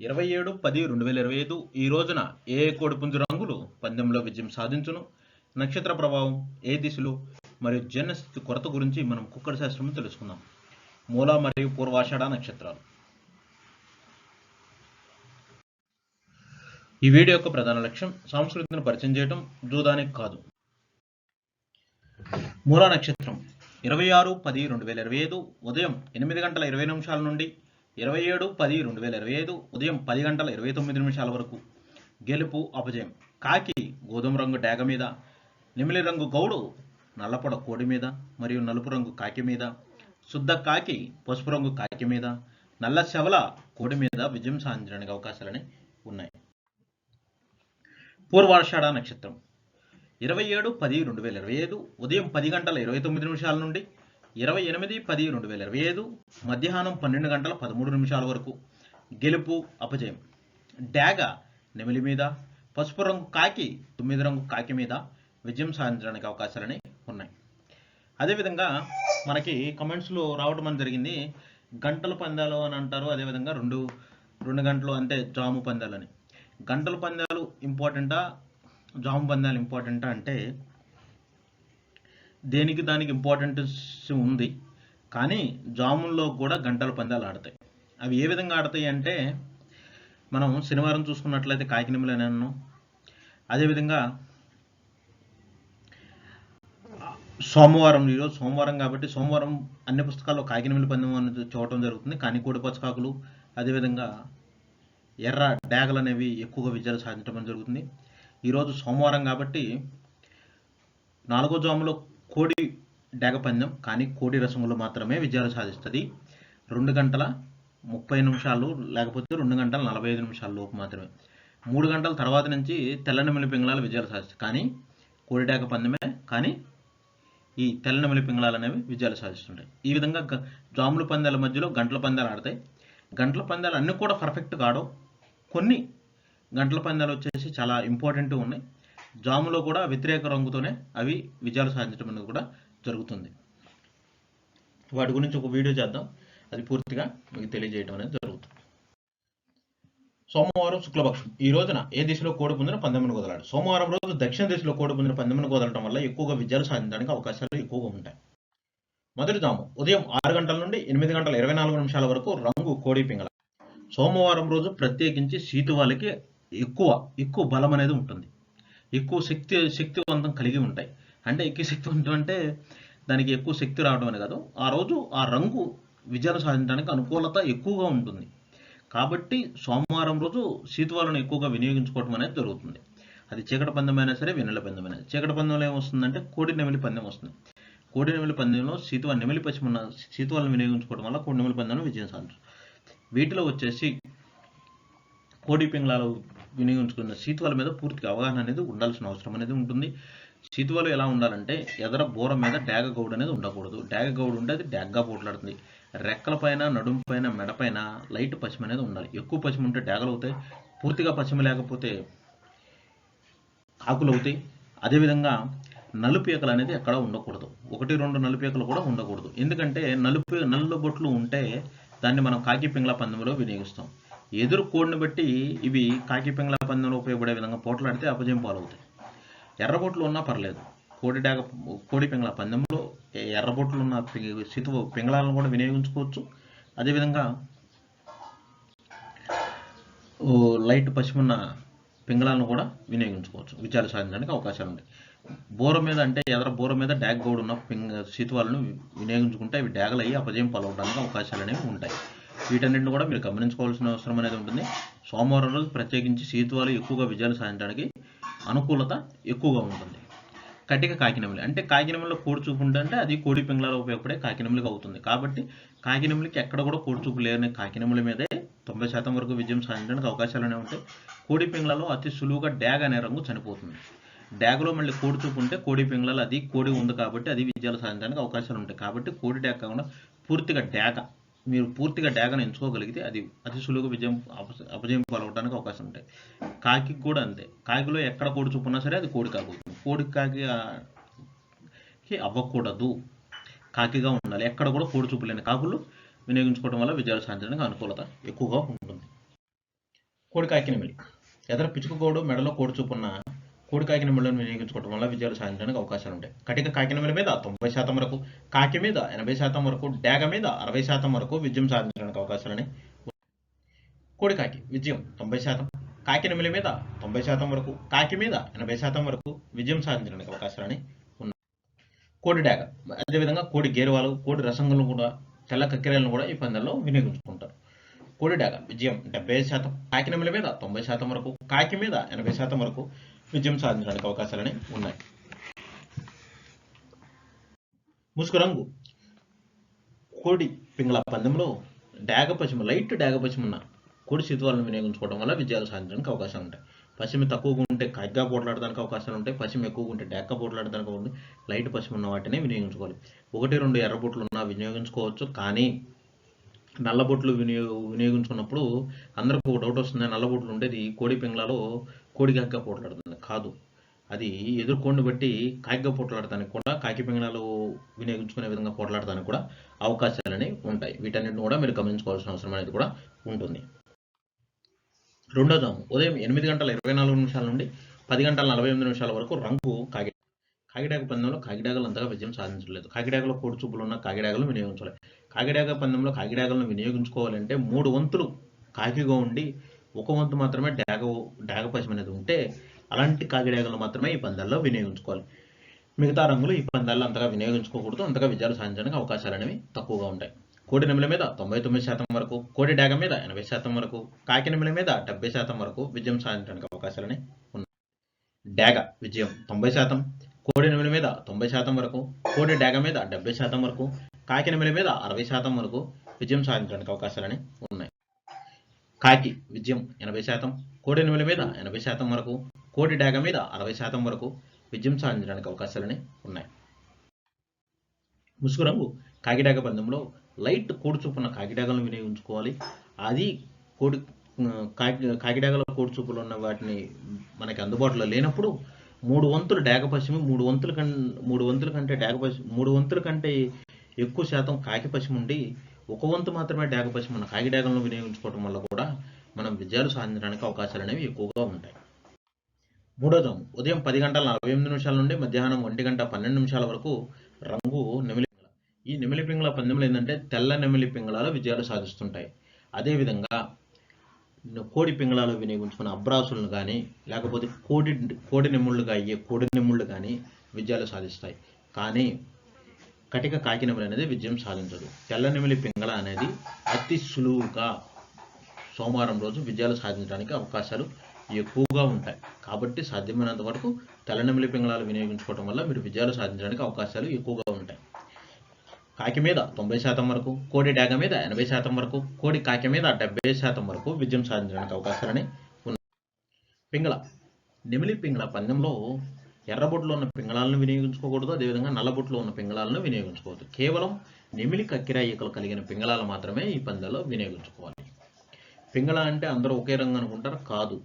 ఇరవై ఏడు పది రెండు వేల ఇరవై ఐదు ఈ రోజున ఏ కోడిపుంజు రంగులు పందెంలో విజయం సాధించును? నక్షత్ర ప్రభావం ఏ దిశలు? మరియు జన్మస్థితి కొరత గురించి మనం కుక్కడ శాస్త్రం తెలుసుకుందాం. మూల మరియు పూర్వాషాఢ నక్షత్రాలు. ఈ వీడియో యొక్క ప్రధాన లక్ష్యం సంస్కృతిని పరిచయం చేయడం జూదానికి కాదు. మూల నక్షత్రం. ఇరవై ఆరు పది రెండు వేల ఇరవై ఐదు ఉదయం ఎనిమిది గంటల ఇరవై నిమిషాల నుండి ఇరవై ఏడు పది రెండు వేల ఇరవై ఐదు ఉదయం పది గంటల ఇరవై తొమ్మిది నిమిషాల వరకు గెలుపు అపజయం. కాకి గోధుమ రంగు డేగ మీద నిమిలి రంగు గౌడు నల్లపొడ కోడి మీద మరియు నలుపు రంగు కాకి మీద శుద్ధ కాకి పసుపు రంగు కాకి మీద నల్ల శవల కోడి మీద విజయం సాధించడానికి అవకాశాలని ఉన్నాయి. పూర్వాషాఢ నక్షత్రం. ఇరవై ఏడు పది రెండు వేల ఇరవై ఐదు ఉదయం పది గంటల ఇరవై తొమ్మిది నిమిషాల నుండి ఇరవై ఎనిమిది పది రెండు వేల ఇరవై ఐదు మధ్యాహ్నం పన్నెండు గంటల పదమూడు నిమిషాల వరకు గెలుపు అపజయం. డాగ నెమిలి మీద పసుపు రంగు కాకి తొమ్మిది రంగు కాకి మీద విజయం సాధించడానికి అవకాశాలని ఉన్నాయి. అదేవిధంగా మనకి కమెంట్స్లో రావడం అని జరిగింది. గంటల పందాలు అని అంటారు. అదేవిధంగా రెండు రెండు గంటలు అంటే జాము పందాలని గంటల పందాలు ఇంపార్టెంటా జాము పందాలు ఇంపార్టెంటా అంటే దేనికి దానికి ఇంపార్టెన్స్ ఉంది. కానీ జాముల్లో కూడా గంటల పందాలు ఆడతాయి. అవి ఏ విధంగా ఆడతాయి అంటే మనం శనివారం చూసుకున్నట్లయితే కాకినిమలని అన్నాం. అదేవిధంగా సోమవారం ఈరోజు సోమవారం కాబట్టి సోమవారం అన్ని పుస్తకాల్లో కాకినిమిలి పందెం అనేది చూడటం జరుగుతుంది. కానీ కోడి పచ్చకాకులు అదేవిధంగా ఎర్ర డాగలు అనేవి ఎక్కువగా విజయాలు సాధించడం జరుగుతుంది. ఈరోజు సోమవారం కాబట్టి నాలుగో జాములో కోడి డేగపందెం కానీ కోడి రసంలో మాత్రమే విజయాలు సాధిస్తుంది. రెండు గంటల ముప్పై నిమిషాలు లేకపోతే రెండు గంటల నలభై ఐదు నిమిషాల లోపు మాత్రమే. మూడు గంటల తర్వాత నుంచి తెల్లనెమిలి పింగళాలు విజయాలు సాధిస్తాయి. కానీ కోడి డాగ పందెమే కానీ ఈ తెల్లనెమిలి పింగళాలు అనేవి విజయాలు సాధిస్తుంటాయి. ఈ విధంగా జాముల పందాల మధ్యలో గంటల పందాలు ఆడతాయి. గంటల పందాలు అన్నీ కూడా పర్ఫెక్ట్గా ఆడవు. కొన్ని గంటల పందాలు వచ్చేసి చాలా ఇంపార్టెంట్ ఉన్నాయి. జాములో కూడా వ్యతిరేక రంగుతోనే అవి విజయాలు సాధించడం అనేది కూడా జరుగుతుంది. వాటి గురించి ఒక వీడియో చేద్దాం. అది పూర్తిగా మీకు తెలియజేయడం అనేది జరుగుతుంది. సోమవారం శుక్లపక్షం. ఈ రోజున ఏ దిశలో కోడి పుందిన పందెమ్మను కుదలాడు? సోమవారం రోజు దక్షిణ దిశలో కోడి పుందిన పందెమ్మను కుదలడం వల్ల ఎక్కువగా విజయాలు సాధించడానికి అవకాశాలు ఎక్కువగా ఉంటాయి. మొదటి జాము. ఉదయం ఆరు గంటల నుండి ఎనిమిది గంటల ఇరవై నాలుగు నిమిషాల వరకు రంగు కోడి పింగళ. సోమవారం రోజు ప్రత్యేకించి సీటు వాళ్ళకి ఎక్కువ ఎక్కువ బలం అనేది ఉంటుంది. ఎక్కువ శక్తి శక్తివంతం కలిగి ఉంటాయి. అంటే ఎక్కువ శక్తివంతం అంటే దానికి ఎక్కువ శక్తి రావడం అని కాదు. ఆ రోజు ఆ రంగు విజయాలు సాధించడానికి అనుకూలత ఎక్కువగా ఉంటుంది. కాబట్టి సోమవారం రోజు సీతువాలను ఎక్కువగా వినియోగించుకోవడం అనేది జరుగుతుంది. అది చీకటి పందెమైనా సరే వెన్నెల పందెమైనా చీకటి పందెంలో ఏమొస్తుందంటే కోడి నెమిలి పందెం వస్తుంది. కోడి నెమిలి పందెంలో సీతువా నెమిలి పశ్చిమ సీతువాలను వినియోగించుకోవడం వల్ల కోడి నెమిలి పందెంలో విజయం సాధించు వీటిలో వచ్చేసి కోడి పింగళాలు వినియోగించుకున్న సీతువాల మీద పూర్తిగా అవగాహన అనేది ఉండాల్సిన అవసరం అనేది ఉంటుంది. సీతువాలు ఎలా ఉండాలంటే ఎదర బోర మీద డాగ గౌడ్ అనేది ఉండకూడదు. డాగ గౌడ్ ఉంటే అది డాగ్గా పోట్లాడుతుంది. రెక్కల పైన నడుము పైన మెడ పైన లైట్ పశ్చిమ అనేది ఉండాలి. ఎక్కువ పశ్చిమ ఉంటే డాగలు అవుతాయి. పూర్తిగా పశ్చిమ లేకపోతే ఆకులు అవుతాయి. అదేవిధంగా నలుపీకలు అనేది ఎక్కడ ఉండకూడదు. ఒకటి రెండు నలుపీకలు కూడా ఉండకూడదు. ఎందుకంటే నలుపు నల్ల బొట్లు ఉంటే దాన్ని మనం కాకి పింగళ పందెంలో వినియోగిస్తాం. ఎదురు కోడిని బట్టి ఇవి కాకి పింగళ పందెంలో ఉపయోగపడే విధంగా పోట్లాడితే అపజయం పాలవుతాయి. ఎర్రబొట్లు ఉన్నా పర్లేదు. కోడి డాగ కోడి పింగళ పందెంలో ఎర్రబొట్లు ఉన్న సితువు పింగళాలను కూడా వినియోగించుకోవచ్చు. అదేవిధంగా లైట్ పసిమున్న పింగళాలను కూడా వినియోగించుకోవచ్చు. విజయాలు సాధించడానికి అవకాశాలు ఉంటాయి. బోర మీద అంటే ఎదర బోర మీద డ్యాగ్ గోడు ఉన్న పింగ సీతువాలను వినియోగించుకుంటే అవి డ్యాగలు అయ్యి అపజయం పాలవడానికి అవకాశాలు అనేవి ఉంటాయి. వీటన్నింటిని కూడా మీరు గమనించుకోవాల్సిన అవసరం అనేది ఉంటుంది. సోమవారం రోజు ప్రత్యేకించి సీతువాలు ఎక్కువగా విజయాలు సాధించడానికి అనుకూలత ఎక్కువగా ఉంటుంది. కటిక కాకినెమిలి అంటే కాకినెమిలిలో కోడి చూపు ఉంటే అది కోడి పింగళాలు ఉపయోగపడే కాకినెమిలికి అవుతుంది. కాబట్టి కాకినెమిలికి ఎక్కడ కూడా కోడి చూపు లేని కాకినెమిలి మీదే తొంభై శాతం వరకు విజయం సాధించడానికి అవకాశాలు అనేవి ఉంటాయి. కోడి పింగళాలో అతి సులువుగా డ్యాగ్ అనే రంగు చనిపోతుంది. డ్యాగ్లో మళ్ళీ కోడి చూపు ఉంటే కోడి పింగళాలు అది కోడి ఉంది కాబట్టి అది విజయాలు సాధించడానికి అవకాశాలు ఉంటాయి. కాబట్టి కోడి డ్యాగ్ కాకుండా పూర్తిగా డ్యాగ మీరు పూర్తిగా డ్యాగన్ ఎంచుకోగలిగితే అది అతి సులువుగా విజయం అప- అపజయం పాల్గొనడానికి అవకాశం ఉంటాయి. కాకి కూడా అంతే. కాకిలో ఎక్కడ కోడి చూపున్నా సరే అది కోడి కాకూడదు కోడి కాకి అవ్వకూడదు. కాకిగా ఉండాలి. ఎక్కడ కూడా కోడి చూపు లేని కాకులు వినియోగించుకోవడం వల్ల విజయాలు సాధించడానికి అనుకూలత ఎక్కువగా ఉంటుంది. కోడి కాకిన నెమిలి ఎదర పిచ్చుక కోడు మెడలో కోడి చూపున్న కోడి కాకినమలను వినియోగించుకోవడం వల్ల విజయాలు సాధించడానికి అవకాశాలు ఉంటాయి. కటిక కాకినమల మీద తొంభై శాతం వరకు కాకి మీద ఎనభై శాతం వరకు డాగ మీద అరవై శాతం వరకు విజయం సాధించడానికి అవకాశాలని కోడి కాకి విజయం తొంభై శాతం కాకినమిలి మీద తొంభై శాతం వరకు కాకి మీద ఎనభై శాతం వరకు విజయం సాధించడానికి అవకాశాలని ఉన్నాయి. కోడి డాగ అదేవిధంగా కోడి గేరువాలు కోడి రసంగులను కూడా తెల్ల కక్కెరలను కూడా ఈ పందెంలో వినియోగించుకుంటారు. కోడి డాగ విజయం డెబ్బై శాతం కాకినమిలి మీద తొంభై శాతం వరకు కాకి మీద ఎనభై శాతం వరకు విజయం సాధించడానికి అవకాశాలని ఉన్నాయి. ముసుగు రంగు. కోడి పింగళ పందెంలో డాగ పశ్చిమ లైట్ డాగ పశ్చిమ ఉన్న కోడి శీతవాలను వినియోగించుకోవడం వల్ల విజయాలు సాధించడానికి అవకాశాలు ఉంటాయి. పశ్చిమ తక్కువగా ఉంటే కగ్గా పోట్లాడడానికి అవకాశాలు ఉంటాయి. పశ్చిమ ఎక్కువగా ఉంటే డాక్క పోట్లాడడానికి ఉంటుంది లైట్ పశ్చిమ ఉన్న వాటిని వినియోగించుకోవాలి. ఒకటి రెండు ఎర్రబొట్లు ఉన్నా వినియోగించుకోవచ్చు. కానీ నల్ల బొట్లు వినియోగ వినియోగించుకున్నప్పుడు అందరికీ ఒక డౌట్ వస్తుంది. నల్ల బొట్లు ఉండేది కోడి పింగళలో కోడి కాగ్గా పోట్లాడుతుంది కాదు. అది ఎదుర్కోండి బట్టి కాగ్గా పోట్లాడటానికి కూడా కాకి పింగళాలు వినియోగించుకునే విధంగా పోట్లాడటానికి కూడా అవకాశాలని ఉంటాయి. వీటన్నిటిని కూడా మీరు గమనించుకోవాల్సిన అవసరం అనేది కూడా ఉంటుంది. రెండో జాము ఉదయం ఎనిమిది గంటల ఇరవై నాలుగు నిమిషాల నుండి పది గంటల నలభై ఎనిమిది నిమిషాల వరకు రంగు కాగి కాకిడాక పందెంలో కాకిడాగలు అంతగా విజయం సాధించలేదు. కాకిడాగలో కోడి చూపులు ఉన్న కాకిడాగలు వినియోగించాలి కాకిడాక పందెంలో కాకిడాకలను వినియోగించుకోవాలంటే మూడు వంతులు కాకిగా ఉండి ఒక వంతు మాత్రమే డాగ డాగ పశ్చిమ అనేది ఉంటే అలాంటి కాకిడాకలను మాత్రమే ఈ పందాల్లో వినియోగించుకోవాలి. మిగతా రంగులు ఈ పందాల్లో అంతగా వినియోగించుకోకూడదు. అంతగా విజయాలు సాధించడానికి అవకాశాలు అనేవి తక్కువగా ఉంటాయి. కోడి నెమల మీద తొంభై తొమ్మిది శాతం వరకు కోడి డాగ మీద ఎనభై శాతం వరకు కాకి నెమల మీద డెబ్బై శాతం వరకు విజయం సాధించడానికి అవకాశాలని ఉన్నాయి. డాగ విజయం తొంభై శాతం కోడి నెమల మీద తొంభై శాతం వరకు కోడి డాగ మీద డెబ్బై శాతం వరకు కాకి మీద అరవై శాతం వరకు విజయం సాధించడానికి అవకాశాలని ఉన్నాయి. కాకి విజయం ఎనభై శాతం కోడి నెమల మీద ఎనభై శాతం వరకు కోటి డాగ మీద అరవై శాతం వరకు విజయం సాధించడానికి అవకాశాలని ఉన్నాయి. ముసుగు రంగు కాకిడాగ పందెంలో లైట్ కోడి చూపున్న కాకిడాగలను వినియోగించుకోవాలి. అది కోడి కాకి కాకిడాగల కోడి చూపులు ఉన్న వాటిని మనకి అందుబాటులో లేనప్పుడు మూడు వంతులు డాగ పశ్చిమ మూడు వంతుల కం మూడు వంతుల కంటే డాగ పశ్చిమ మూడు వంతుల కంటే ఎక్కువ శాతం కాకి పశ్చిమ ఉండి ఒక వంతు మాత్రమే డాగ పశ్చిమ ఉన్న కాకి డాగలను వినియోగించుకోవడం వల్ల కూడా మనం విజయాలు సాధించడానికి అవకాశాలు అనేవి ఎక్కువగా ఉంటాయి. మూడో జాము ఉదయం పది గంటల నలభై ఎనిమిది నిమిషాల నుండి మధ్యాహ్నం ఒంటి గంట పన్నెండు నిమిషాల వరకు రంగు నెమిలి పింగళ. ఈ నెమిలి పింగళ పందెంలో ఏంటంటే తెల్ల నెమిలి పింగళాలు విజయాలు సాధిస్తుంటాయి. అదేవిధంగా కోడి పింగళాలు వినియోగించుకున్న అబ్రాసులను కానీ లేకపోతే కోడి కోడి నెమ్ముళ్ళుగా అయ్యే కోడి నిమ్ముళ్ళు కానీ విజయాలు సాధిస్తాయి. కానీ కటిక కాకి నెమలి అనేది విజయం సాధించదు. తెల్లనెమిలి పింగళ అనేది అతి సులువుగా సోమవారం రోజు విజయాలు సాధించడానికి అవకాశాలు ఎక్కువగా ఉంటాయి. కాబట్టి సాధ్యమైనంత వరకు తెల్లనెమిలి పింగళాలు వినియోగించుకోవడం వల్ల మీరు విజయాలు సాధించడానికి అవకాశాలు ఎక్కువగా ఉంటాయి. కాకి మీద తొంభై శాతం వరకు కోడి డాగ మీద ఎనభై శాతం వరకు కోడి కాకి మీద డెబ్బై శాతం వరకు విజయం సాధించడానికి అవకాశాలని ఉన్నాయి. పింగళ నెమిలి పింగళ పందెంలో ఎర్రబొట్లో ఉన్న పింగళాలను వినియోగించుకోకూడదు. అదేవిధంగా నల్లబొట్లో ఉన్న పింగళాలను వినియోగించుకోవద్దు. కేవలం నెమిలి కక్కిర ఈకలు కలిగిన పింగళాలు మాత్రమే ఈ పందెంలో వినియోగించుకోవాలి. పింగళ అంటే అందరూ ఒకే రంగు అనుకుంటారు? కాదు.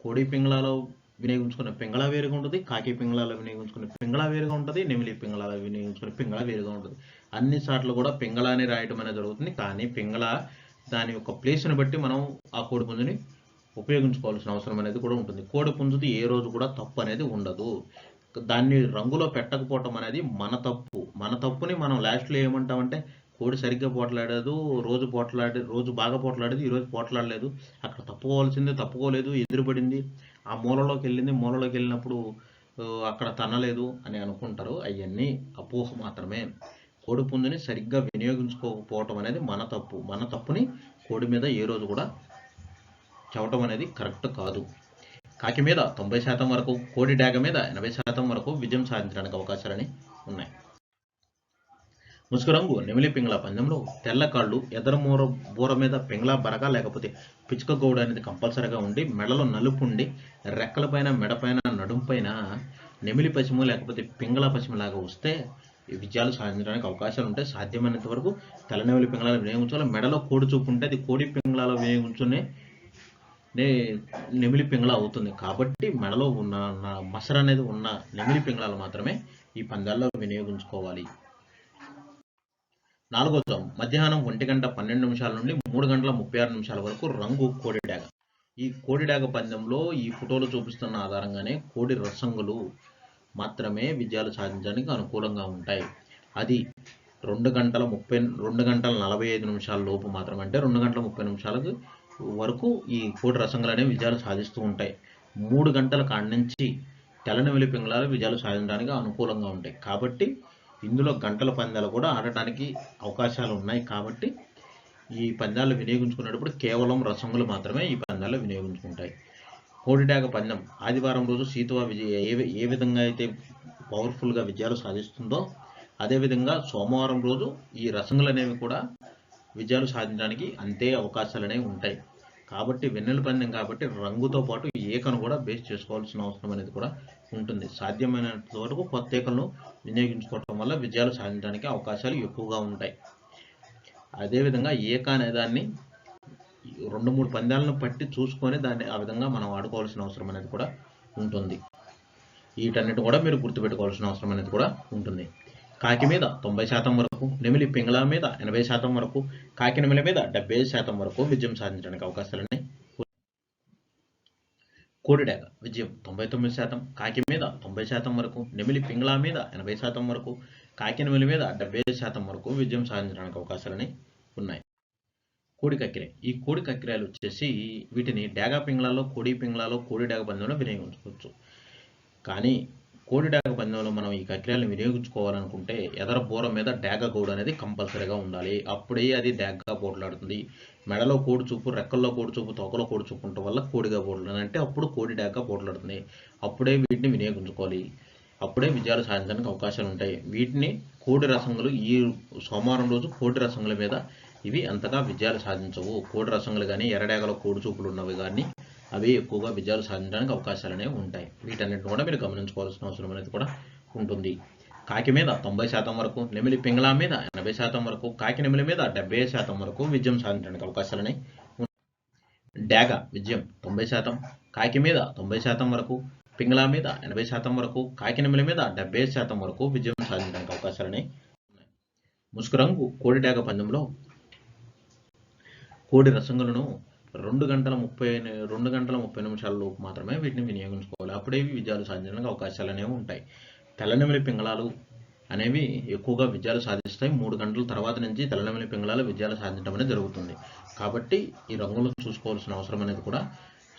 కోడి పింగళాలో వినియోగించుకునే పింగళ వేరుగా ఉంటుంది. కాకి పింగళాలో వినియోగించుకునే పింగళ వేరుగా ఉంటుంది. నెమిలి పింగళాలో వినియోగించుకునే పింగళ వేరుగా ఉంటుంది. అన్ని సార్లు కూడా పింగళ అని రాయటం అనేది జరుగుతుంది. కానీ పింగళ దాని యొక్క ప్లేస్ని బట్టి మనం ఆ కోడి పుంజుని ఉపయోగించుకోవాల్సిన అవసరం అనేది కూడా ఉంటుంది. కోడి పుంజుది ఏ రోజు కూడా తప్పు అనేది ఉండదు. దాన్ని రంగులో పెట్టకపోవటం అనేది మన తప్పు. మన తప్పుని మనం లాస్ట్లో ఏమంటామంటే కోడి సరిగ్గా పోట్లాడదు రోజు పోట్లాడే రోజు బాగా పోట్లాడేది ఈరోజు పోట్లాడలేదు. అక్కడ తప్పుకోవాల్సిందే తప్పుకోలేదు ఎదురుపడింది. ఆ మూలలోకి వెళ్ళింది మూలలోకి వెళ్ళినప్పుడు అక్కడ తనలేదు అని అనుకుంటారు. అవన్నీ అపోహ మాత్రమే. కోడి పుంజుని సరిగ్గా వినియోగించుకోకపోవటం అనేది మన తప్పు. మన తప్పుని కోడి మీద ఏ రోజు కూడా చెప్పటం అనేది కరెక్ట్ కాదు. కాకి మీద తొంభై శాతం వరకు కోడి డాగ మీద ఎనభై శాతం వరకు విజయం సాధించడానికి అవకాశాలని ఉన్నాయి. ముసుగు రంగు నెమిలి పింగళ పందెంలో తెల్ల కాళ్ళు ఎదర మూర బూర మీద పింగళ బరక లేకపోతే పిచ్చుక గౌడ అనేది కంపల్సరీగా ఉండి మెడలో నలుపు ఉండి రెక్కలపైన మెడపైన నడుంపైన నెమిలి పశ్చిమ లేకపోతే పింగళ పశ్చిమ లాగా వస్తే ఈ విజయాలు సాధించడానికి అవకాశాలు ఉంటాయి. సాధ్యమైనంత వరకు తెల్లనెమిలి పింగళాలు వినియోగించాలి మెడలో కోడి చూపు ఉంటే అది కోడి పింగళాలు వినియోగించునే నే నెమిలి పింగళ అవుతుంది. కాబట్టి మెడలో ఉన్న మసర అనేది ఉన్న నెమిలి పింగళాలు మాత్రమే ఈ పందాల్లో వినియోగించుకోవాలి. నాలుగో జాము మధ్యాహ్నం ఒంటి గంట పన్నెండు నిమిషాల నుండి మూడు గంటల ముప్పై ఆరు నిమిషాల వరకు రంగు కోడిడాగ ఈ కోడిడాగ పందెంలో ఈ ఫోటోలు చూపిస్తున్న ఆధారంగానే కోడి రసంగులు మాత్రమే విజయాలు సాధించడానికి అనుకూలంగా ఉంటాయి. అది రెండు గంటల ముప్పై రెండు గంటల నలభై ఐదు నిమిషాల లోపు మాత్రమే అంటే రెండు గంటల ముప్పై నిమిషాలకు వరకు ఈ కోడి రసంగులు అనేవి విజయాలు సాధిస్తూ ఉంటాయి. మూడు గంటల కాడి నుంచి తెల్లనెమిలి పింగళాలు విజయాలు సాధించడానికి అనుకూలంగా ఉంటాయి. కాబట్టి ఇందులో గంటల పందాలు కూడా ఆడటానికి అవకాశాలు ఉన్నాయి. కాబట్టి ఈ పందాలు వినియోగించుకునేటప్పుడు కేవలం రసంగులు మాత్రమే ఈ పందాలు వినియోగించుకుంటాయి. కోడిడాగ పందెం ఆదివారం రోజు సీతువ విజయ ఏ ఏ విధంగా అయితే పవర్ఫుల్గా విజయాలు సాధిస్తుందో అదేవిధంగా సోమవారం రోజు ఈ రసంగులు అనేవి కూడా విజయాలు సాధించడానికి అంతే అవకాశాలు అనేవి ఉంటాయి. కాబట్టి వెన్నెల పందెం కాబట్టి రంగుతో పాటు ఏకను కూడా బేస్ చేసుకోవాల్సిన అవసరం అనేది కూడా ఉంటుంది. సాధ్యమైనంత వరకు కొత్త ఏకలను వినియోగించుకోవటం వల్ల విజయాలు సాధించడానికి అవకాశాలు ఎక్కువగా ఉంటాయి. అదేవిధంగా ఏక అనే దాన్ని రెండు మూడు పందాలను పట్టి చూసుకొని దాన్ని ఆ విధంగా మనం ఆడుకోవాల్సిన అవసరం అనేది కూడా ఉంటుంది. వీటన్నిటి కూడా మీరు గుర్తుపెట్టుకోవాల్సిన అవసరం అనేది కూడా ఉంటుంది. కాకి మీద తొంభై శాతం వరకు నెమిలి పింగళ మీద ఎనభై శాతం వరకు కాకి నెమిలి మీద డెబ్బై శాతం వరకు విజయం సాధించడానికి అవకాశాలని కోడిడాగ విజయం తొంభై తొమ్మిది శాతం కాకి మీద తొంభై శాతం వరకు నెమిలి పింగళ మీద ఎనభై శాతం వరకు కాకి నెమిలి మీద డెబ్బై శాతం వరకు విజయం సాధించడానికి అవకాశాలని ఉన్నాయి. కోడి కక్కిరే ఈ కోడి కక్కిరాలు వచ్చేసి వీటిని డాగా పింగళాలో కోడి పింగళాలో కోడి డాగ పందెంలో వినియోగించుకోవచ్చు కానీ కోడి డాగ పందెంలో మనం ఈ కక్కిరాలను వినియోగించుకోవాలనుకుంటే ఎదర బూర మీద డాగ గౌడు అనేది కంపల్సరీగా ఉండాలి. అప్పుడే అది డాగ్గా పోట్లాడుతుంది. మెడలో కోడి చూపు రెక్కల్లో కోడి చూపు తోకలో కోడి చూపు ఉండటం వల్ల కోడిగా పోట్లాడుతుంది. అంటే అప్పుడు కోడి డాగ్గా పోట్లాడుతుంది. అప్పుడే వీటిని వినియోగించుకోవాలి. అప్పుడే విజయాలు సాధించడానికి అవకాశాలు ఉంటాయి. వీటిని కోడి రసంగులు ఈ సోమవారం రోజు కోడి రసంగుల మీద ఇవి అంతగా విజయాలు సాధించవు. కోడి రసంగులు కానీ ఎర్రడేగలో కోడి చూపులు ఉన్నవి కానీ అవి ఎక్కువగా విజయాలు సాధించడానికి అవకాశాలు అనేవి ఉంటాయి. వీటన్నిటిని కూడా మీరు గమనించుకోవాల్సిన అవసరం అనేది కూడా ఉంటుంది. కాకి మీద తొంభై శాతం వరకు నెమిలి పింగళా మీద ఎనభై శాతం వరకు కాకి నెమిలి మీద డెబ్బై శాతం వరకు విజయం సాధించడానికి అవకాశాలు అనేవి డాగ విజయం తొంభై శాతం కాకి మీద తొంభై శాతం వరకు పింగళా మీద ఎనభై శాతం వరకు కాకి నెమిలి మీద డెబ్బై శాతం వరకు విజయం సాధించడానికి అవకాశాలని ఉన్నాయి. రంగు కోడి డాగ పందెంలో కోడి రసంగులను రెండు గంటల ముప్పై రెండు గంటల ముప్పై నిమిషాల లోపు మాత్రమే వీటిని వినియోగించుకోవాలి. అప్పుడే విజయాలు సాధించడానికి అవకాశాలు అనేవి ఉంటాయి. తెల్లనెమిలి పింగళాలు అనేవి ఎక్కువగా విజయాలు సాధిస్తాయి. మూడు గంటల తర్వాత నుంచి తెల్లనెమిలి పింగళాలు విజయాలు సాధించడం అనేది జరుగుతుంది. కాబట్టి ఈ రంగులు చూసుకోవాల్సిన అవసరం అనేది కూడా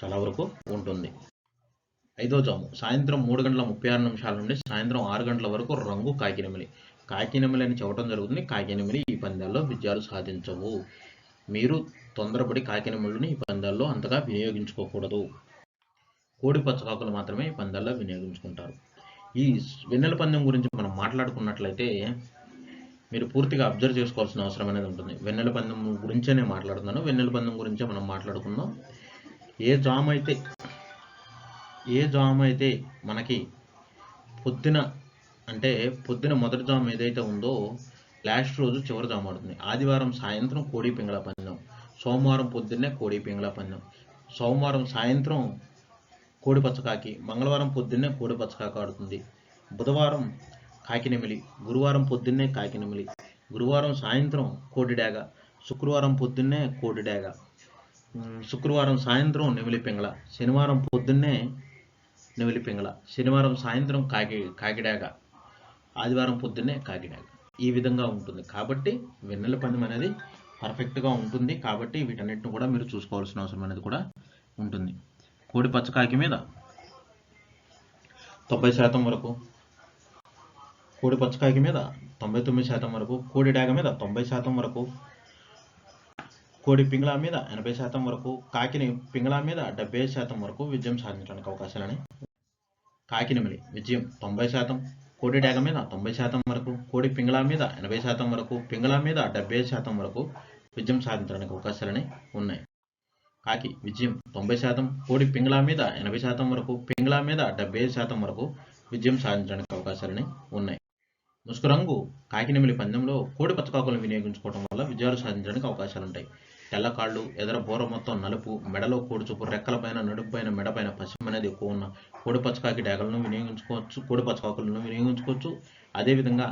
చాలా వరకు ఉంటుంది. ఐదో జాము. సాయంత్రం మూడు గంటల ముప్పై ఆరు నిమిషాల నుండి సాయంత్రం ఆరు గంటల వరకు రంగు కాకినెమిలి. కాకినెమిలి అని చెప్పడం జరుగుతుంది. కాకినెమిలి ఈ పందాల్లో విజయాలు సాధించవు. మీరు తొందరపడి కాకినెమిలిని ఈ పందాల్లో అంతగా వినియోగించుకోకూడదు. కోడి పచ్చకాకులు మాత్రమే ఈ పందాల్లో వినియోగించుకుంటారు. ఈ వెన్నెల పందెం గురించి మనం మాట్లాడుకున్నట్లయితే మీరు పూర్తిగా అబ్జర్వ్ చేసుకోవాల్సిన అవసరం అనేది ఉంటుంది. వెన్నెల పందెం గురించే నేను మాట్లాడుతున్నాను. వెన్నెల పందెం గురించే మనం మాట్లాడుకుందాం. ఏ జామ్ అయితే ఏ జామ్ అయితే మనకి పొద్దున అంటే పొద్దున మొదటి జామ్ ఏదైతే ఉందో లాస్ట్ రోజు చివరి జామ్ ఆడుతుంది ఆదివారం సాయంత్రం కోడి పింగళ పందెం. సోమవారం పొద్దున్నే కోడి పింగళ పందెం. సోమవారం సాయంత్రం కోడి పచ్చకాకి మంగళవారం పొద్దున్నే కోడి పచ్చకాకి ఆడుతుంది. బుధవారం కాకినెమిలి గురువారం పొద్దున్నే కాకినెమిలి గురువారం సాయంత్రం కోడి డేగ శుక్రవారం పొద్దున్నే కోడి డేగ శుక్రవారం సాయంత్రం నెమిలి పింగళ శనివారం పొద్దున్నే నెమిలి పింగళ శనివారం సాయంత్రం కాకి కాకిడాగ ఆదివారం పొద్దున్నే కాకిడాగ ఈ విధంగా ఉంటుంది. కాబట్టి వెన్నెల పందెం అనేది పర్ఫెక్ట్గా ఉంటుంది. కాబట్టి వీటన్నిటిని కూడా మీరు చూసుకోవాల్సిన అవసరం అనేది కూడా ఉంటుంది. కోడి పచ్చకాకి మీద తొంభై శాతం వరకు కోడి పచ్చకాకి మీద తొంభై తొమ్మిది శాతం వరకు కోడి డాగ మీద తొంభై శాతం వరకు కోడి పింగళా మీద ఎనభై శాతం వరకు కాకిని పింగళా మీద డెబ్బై శాతం వరకు విజయం సాధించడానికి అవకాశాలని కాకినమిలి విజయం తొంభై శాతం. కోడి డాగ మీద తొంభై శాతం వరకు కోడి పింగళ మీద ఎనభై శాతం వరకు పింగళ మీద డెబ్బై శాతం వరకు విజయం సాధించడానికి అవకాశాలని ఉన్నాయి. కాకి విజయం తొంభై శాతం కోడి పింగళ మీద ఎనభై శాతం వరకు పింగళ మీద డెబ్బై శాతం వరకు విజయం సాధించడానికి అవకాశాలని ఉన్నాయి. ముసుకు రంగు కాకినెమిలి పందెంలో కోడి పచ్చకాకులను వినియోగించుకోవడం వల్ల విజయాలు సాధించడానికి అవకాశాలు ఉంటాయి తెల్ల కాళ్ళు ఎదర బోర మొత్తం నలుపు మెడలో కూడుచుపు రెక్కల పైన నడుపు పైన మెడ పైన పశ్చిమ అనేది ఎక్కువ ఉన్న కోడిపచ్చకాకి డేగలను వినియోగించుకోవచ్చు కోడిపచ్చకాకులను వినియోగించుకోవచ్చు. అదేవిధంగా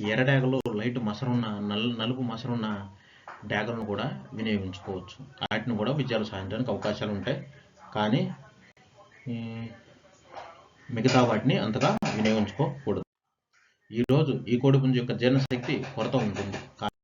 ఈ ఎర్ర డేగలు లైట్ మసరున్న నల్ నలుపు మసరున్న డేగలను కూడా వినియోగించుకోవచ్చు. వాటిని కూడా విజయాలు సాధించడానికి అవకాశాలు ఉంటాయి. కానీ మిగతా వాటిని అంతగా వినియోగించుకోకూడదు. ఈరోజు ఈ కోడిపుంజు యొక్క జీర్ణశక్తి కొరత ఉంటుంది.